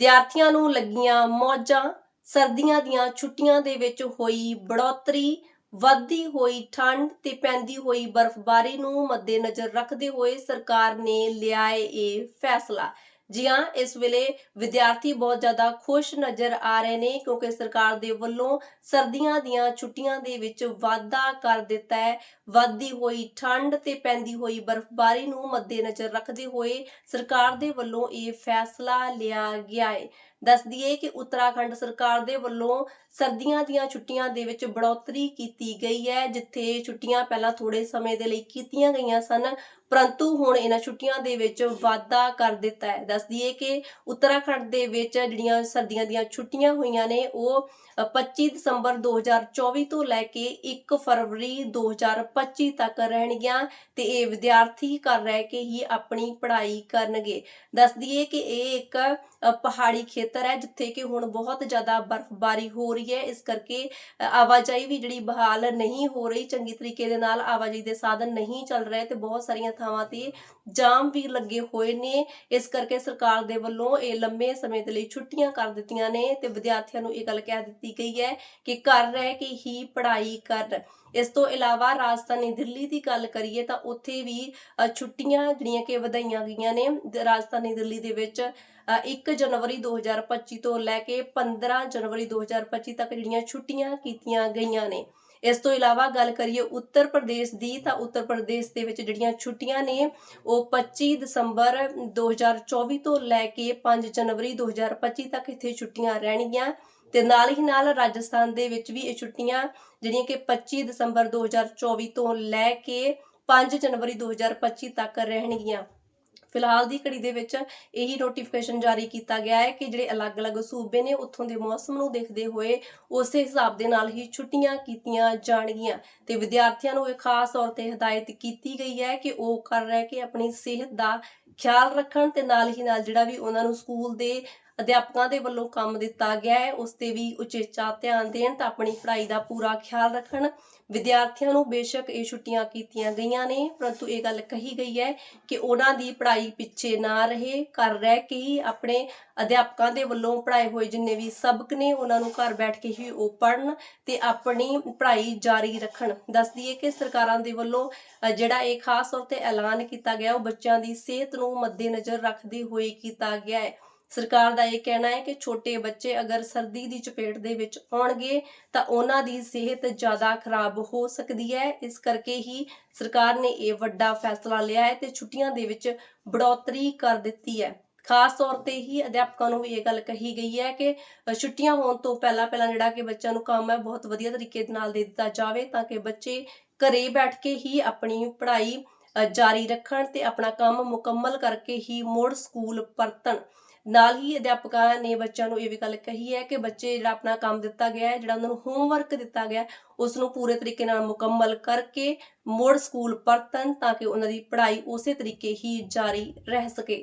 ਵਿਦਿਆਰਥੀਆਂ ਨੂੰ ਲੱਗੀਆਂ ਮੌਜਾਂ, ਸਰਦੀਆਂ ਦੀਆਂ ਛੁੱਟੀਆਂ ਦੇ ਵਿੱਚ ਹੋਈ ਬੜੋਤਰੀ, ਵੱਧਦੀ ਹੋਈ ਠੰਡ ਤੇ ਪੈਂਦੀ ਹੋਈ ਬਰਫ਼ਬਾਰੀ ਨੂੰ ਮੱਦੇਨਜ਼ਰ ਰੱਖਦੇ ਹੋਏ ਸਰਕਾਰ ਨੇ ਲਿਆ ਇਹ ਫੈਸਲਾ। ਜੀ ਹਾਂ, ਇਸ ਵੇਲੇ ਵਿਦਿਆਰਥੀ ਬਹੁਤ ਜ਼ਿਆਦਾ ਖੁਸ਼ ਨਜ਼ਰ ਆ ਰਹੇ ਨੇ ਕਿਉਂਕਿ ਸਰਕਾਰ ਦੇ ਵੱਲੋਂ ਸਰਦੀਆਂ ਦੀਆਂ ਛੁੱਟੀਆਂ ਦੇ ਵਿੱਚ ਵਾਧਾ ਕਰ ਦਿੱਤਾ ਹੈ। ਵੱਧਦੀ ਹੋਈ ਠੰਡ ਤੇ ਪੈਂਦੀ ਹੋਈ ਬਰਫ਼ਬਾਰੀ ਨੂੰ ਮੱਦੇਨਜ਼ਰ ਰੱਖਦੇ ਹੋਏ ਸਰਕਾਰ ਦੇ ਵੱਲੋਂ ਇਹ ਫੈਸਲਾ ਲਿਆ ਗਿਆ ਹੈ। ਦੱਸ ਦਈਏ ਕਿ ਉੱਤਰਾਖੰਡ ਸਰਕਾਰ ਦੇ ਵੱਲੋਂ ਸਰਦੀਆਂ ਦੀਆਂ ਛੁੱਟੀਆਂ ਦੇ ਵਿੱਚ ਬੜੋਤਰੀ ਕੀਤੀ ਗਈ ਹੈ, ਜਿੱਥੇ ਛੁੱਟੀਆਂ ਪਹਿਲਾਂ ਥੋੜੇ ਸਮੇਂ ਦੇ ਲਈ ਕੀਤੀਆਂ ਗਈਆਂ ਸਨ। ਪਰੰਤੂ ਹੁਣ ਇਹਨਾਂ ਛੁੱਟੀਆਂ ਦੇ ਵਿੱਚ ਵਾਧਾ ਕਰ ਦਿੱਤਾ ਹੈ। ਦੱਸ ਦਈਏ ਕਿ ਉੱਤਰਾਖੰਡ ਦੇ ਵਿੱਚ ਜਿਹੜੀਆਂ ਸਰਦੀਆਂ ਦੀਆਂ ਛੁੱਟੀਆਂ ਹੋਈਆਂ ਨੇ, ਉਹ 25 ਦਸੰਬਰ 2024 ਤੋਂ ਲੈ ਕੇ 1 ਫਰਵਰੀ 2025 ਤੱਕ ਰਹਿਣਗੀਆਂ ਤੇ ਇਹ ਵਿਦਿਆਰਥੀ ਘਰ ਰਹਿ ਕੇ ਹੀ ਆਪਣੀ ਪੜ੍ਹਾਈ ਕਰਨਗੇ। ਦੱਸ ਦਈਏ ਕਿ ਇਹ ਇੱਕ ਪਹਾੜੀ ਖੇਤਰ ਹੈ, ਜਿੱਥੇ ਕਿ ਹੁਣ ਬਹੁਤ ਜ਼ਿਆਦਾ ਬਰਫ਼ਬਾਰੀ ਹੋ ਰਹੀ ਹੈ। ਇਸ ਕਰਕੇ ਆਵਾਜਾਈ ਵੀ ਜਿਹੜੀ ਬਹਾਲ ਨਹੀਂ ਹੋ ਰਹੀ, ਚੰਗੀ ਤਰੀਕੇ ਦੇ ਨਾਲ ਆਵਾਜਾਈ ਦੇ ਸਾਧਨ ਨਹੀਂ ਚੱਲ ਰਹੇ ਤੇ ਬਹੁਤ ਸਾਰੀਆਂ ਥਾਵਾਂ ਤੇ ਜਾਮ ਵੀ ਲੱਗੇ ਹੋਏ ਨੇ। ਇਸ ਕਰਕੇ ਸਰਕਾਰ ਦੇ ਵੱਲੋਂ ਇਹ ਲੰਮੇ ਸਮੇਂ ਦੇ ਲਈ ਛੁੱਟੀਆਂ ਕਰ ਦਿੱਤੀਆਂ ਨੇ ਤੇ ਵਿਦਿਆਰਥੀਆਂ ਨੂੰ ਇਹ ਗੱਲ ਕਹਿ ਦਿੱਤੀ ਗਈ ਹੈ ਕਿ ਘਰ ਰਹਿ ਕੇ ਹੀ ਪੜ੍ਹਾਈ ਕਰਨ ਇਸ ਤੋਂ ਇਲਾਵਾ ਰਾਜਧਾਨੀ ਦਿੱਲੀ ਦੀ ਗੱਲ ਕਰੀਏ ਤਾਂ ਉੱਥੇ ਵੀ ਛੁੱਟੀਆਂ ਜਿਹੜੀਆਂ ਕਿ ਵਧਾਈਆਂ ਗਈਆਂ ਨੇ। ਰਾਜਧਾਨੀ ਦਿੱਲੀ ਦੇ ਵਿੱਚ ਅ, 1 ਜਨਵਰੀ 2025 ਤੋਂ ਲੈ ਕੇ 15 ਜਨਵਰੀ 2025 ਤੱਕ ਜਿਹੜੀਆਂ ਛੁੱਟੀਆਂ ਕੀਤੀਆਂ ਗਈਆਂ ਨੇ। ਇਸ ਤੋਂ ਇਲਾਵਾ ਗੱਲ ਕਰੀਏ ਉੱਤਰ ਪ੍ਰਦੇਸ਼ ਦੀ, ਤਾਂ ਉੱਤਰ ਪ੍ਰਦੇਸ਼ ਦੇ ਵਿੱਚ ਜਿਹੜੀਆਂ ਛੁੱਟੀਆਂ ਨੇ, ਉਹ 25 ਦਸੰਬਰ 2024 ਤੋਂ ਲੈ ਕੇ 5 ਜਨਵਰੀ 2025 ਤੱਕ ਇੱਥੇ ਛੁੱਟੀਆਂ ਰਹਿਣਗੀਆਂ। ਤੇ ਨਾਲ ਹੀ ਨਾਲ ਰਾਜਸਥਾਨ ਦੇ ਵਿੱਚ ਵੀ ਇਹ ਛੁੱਟੀਆਂ, ਜਿਹੜੀਆਂ ਕਿ 25 ਦਸੰਬਰ 2024 ਤੋਂ ਲੈ ਕੇ 5 ਜਨਵਰੀ 2025 ਤੱਕ ਰਹਿਣਗੀਆਂ। ਫਿਲਹਾਲ ਦੀ ਘੜੀ ਦੇ ਵਿੱਚ ਇਹੀ ਨੋਟੀਫਿਕੇਸ਼ਨ ਜਾਰੀ ਕੀਤਾ ਗਿਆ ਹੈ ਕਿ ਜਿਹੜੇ ਅਲੱਗ-ਅਲੱਗ ਸੂਬੇ ਨੇ ਉੱਥੋਂ ਦੇ ਮੌਸਮ ਨੂੰ ਦੇਖਦੇ ਹੋਏ ਉਸੇ ਹਿਸਾਬ ਦੇ ਨਾਲ ਹੀ ਛੁੱਟੀਆਂ ਕੀਤੀਆਂ ਜਾਣਗੀਆਂ। ਤੇ ਵਿਦਿਆਰਥੀਆਂ ਨੂੰ ਇਹ ਖਾਸ ਤੌਰ ਤੇ ਹਦਾਇਤ ਕੀਤੀ ਗਈ ਹੈ ਕਿ ਉਹ ਕਰ ਰਹਿ ਕੇ ਆਪਣੀ ਸਿਹਤ ਦਾ ਖਿਆਲ ਰੱਖਣ ਤੇ ਨਾਲ ਹੀ ਨਾਲ ਜਿਹੜਾ ਵੀ ਉਹਨਾਂ ਨੂੰ ਸਕੂਲ ਦੇ ਅਧਿਆਪਕਾਂ ਦੇ ਵੱਲੋਂ ਕੰਮ ਦਿੱਤਾ ਗਿਆ ਹੈ, ਉਸ ਤੇ ਵੀ ਉਚੇਚਾ ਧਿਆਨ ਦੇਣ ਤਾਂ ਆਪਣੀ ਪੜ੍ਹਾਈ ਦਾ ਪੂਰਾ ਖਿਆਲ ਰੱਖਣ। ਵਿਦਿਆਰਥੀਆਂ ਨੂੰ ਬੇਸ਼ੱਕ ਇਹ ਛੁੱਟੀਆਂ ਕੀਤੀਆਂ ਗਈਆਂ ਨੇ, ਪਰੰਤੂ ਇਹ ਗੱਲ ਕਹੀ ਗਈ ਹੈ ਕਿ ਉਹਨਾਂ ਦੀ ਪੜ੍ਹਾਈ ਪਿੱਛੇ ਨਾ ਰਹੇ। ਘਰ ਰਹਿ ਕੇ ਹੀ ਆਪਣੇ ਅਧਿਆਪਕਾਂ ਦੇ ਵੱਲੋਂ ਪੜ੍ਹਾਏ ਹੋਏ ਜਿੰਨੇ ਵੀ ਸਬਕ ਨੇ, ਉਹਨਾਂ ਨੂੰ ਘਰ ਬੈਠ ਕੇ ਹੀ ਉਹ ਪੜ੍ਹਨ ਤੇ ਆਪਣੀ ਪੜ੍ਹਾਈ ਜਾਰੀ ਰੱਖਣ। ਦੱਸ ਦਈਏ ਕਿ ਸਰਕਾਰਾਂ ਦੇ ਵੱਲੋਂ ਜਿਹੜਾ ਇਹ ਖਾਸ ਤੌਰ ਤੇ ਐਲਾਨ ਕੀਤਾ ਗਿਆ, ਉਹ ਬੱਚਿਆਂ ਦੀ ਸਿਹਤ ਨੂੰ ਮੱਦੇਨਜ਼ਰ ਰੱਖਦੇ ਹੋਏ ਕੀਤਾ ਗਿਆ ਹੈ। ਸਰਕਾਰ ਦਾ ਇਹ ਕਹਿਣਾ ਹੈ ਕਿ ਛੋਟੇ ਬੱਚੇ ਅਗਰ ਸਰਦੀ ਦੀ ਚਪੇਟ ਦੇ ਵਿੱਚ ਆਉਣਗੇ ਤਾਂ ਉਹਨਾਂ ਦੀ ਸਿਹਤ ਜ਼ਿਆਦਾ ਖਰਾਬ ਹੋ ਸਕਦੀ ਹੈ। ਇਸ ਕਰਕੇ ਹੀ ਸਰਕਾਰ ਨੇ ਇਹ ਵੱਡਾ ਫੈਸਲਾ ਲਿਆ ਹੈ ਤੇ ਛੁੱਟੀਆਂ ਦੇ ਵਿੱਚ ਬੜੋਤਰੀ ਕਰ ਦਿੱਤੀ ਹੈ। ਖਾਸ ਤੌਰ ਤੇ ਹੀ ਅਧਿਆਪਕਾਂ ਨੂੰ ਵੀ ਇਹ ਗੱਲ ਕਹੀ ਗਈ ਹੈ ਕਿ ਛੁੱਟੀਆਂ ਹੋਣ ਤੋਂ ਪਹਿਲਾਂ ਪਹਿਲਾਂ ਜਿਹੜਾ ਕਿ ਬੱਚਿਆਂ ਨੂੰ ਕੰਮ ਹੈ, ਬਹੁਤ ਵਧੀਆ ਤਰੀਕੇ ਨਾਲ ਦੇ ਦਿੱਤਾ ਜਾਵੇ ਤਾਂ ਕਿ ਬੱਚੇ ਘਰੇ ਬੈਠ ਕੇ ਹੀ ਆਪਣੀ ਪੜ੍ਹਾਈ ਜਾਰੀ ਰੱਖਣ ਤੇ ਆਪਣਾ ਕੰਮ ਮੁਕੰਮਲ ਕਰਕੇ ਹੀ ਮੁੜ ਸਕੂਲ ਪਰਤਣ। ਨਾਲ ਹੀ ਅਧਿਆਪਕਾਂ ਨੇ ਬੱਚਿਆਂ ਨੂੰ ਇਹ ਵੀ ਗੱਲ ਕਹੀ ਹੈ ਕਿ ਬੱਚੇ ਜਿਹੜਾ ਆਪਣਾ ਕੰਮ ਦਿੱਤਾ ਗਿਆ ਹੈ ਜਿਹੜਾ ਉਹਨਾਂ ਨੂੰ ਹੋਮਵਰਕ ਦਿੱਤਾ ਗਿਆ ਹੈ, ਉਸ ਨੂੰ ਪੂਰੇ ਤਰੀਕੇ ਨਾਲ ਮੁਕੰਮਲ ਕਰਕੇ ਮੁੜ ਸਕੂਲ ਪਰਤਣ ਤਾਂ ਕਿ ਉਹਨਾਂ ਦੀ ਪੜ੍ਹਾਈ ਉਸੇ ਤਰੀਕੇ ਹੀ ਜਾਰੀ ਰਹਿ ਸਕੇ।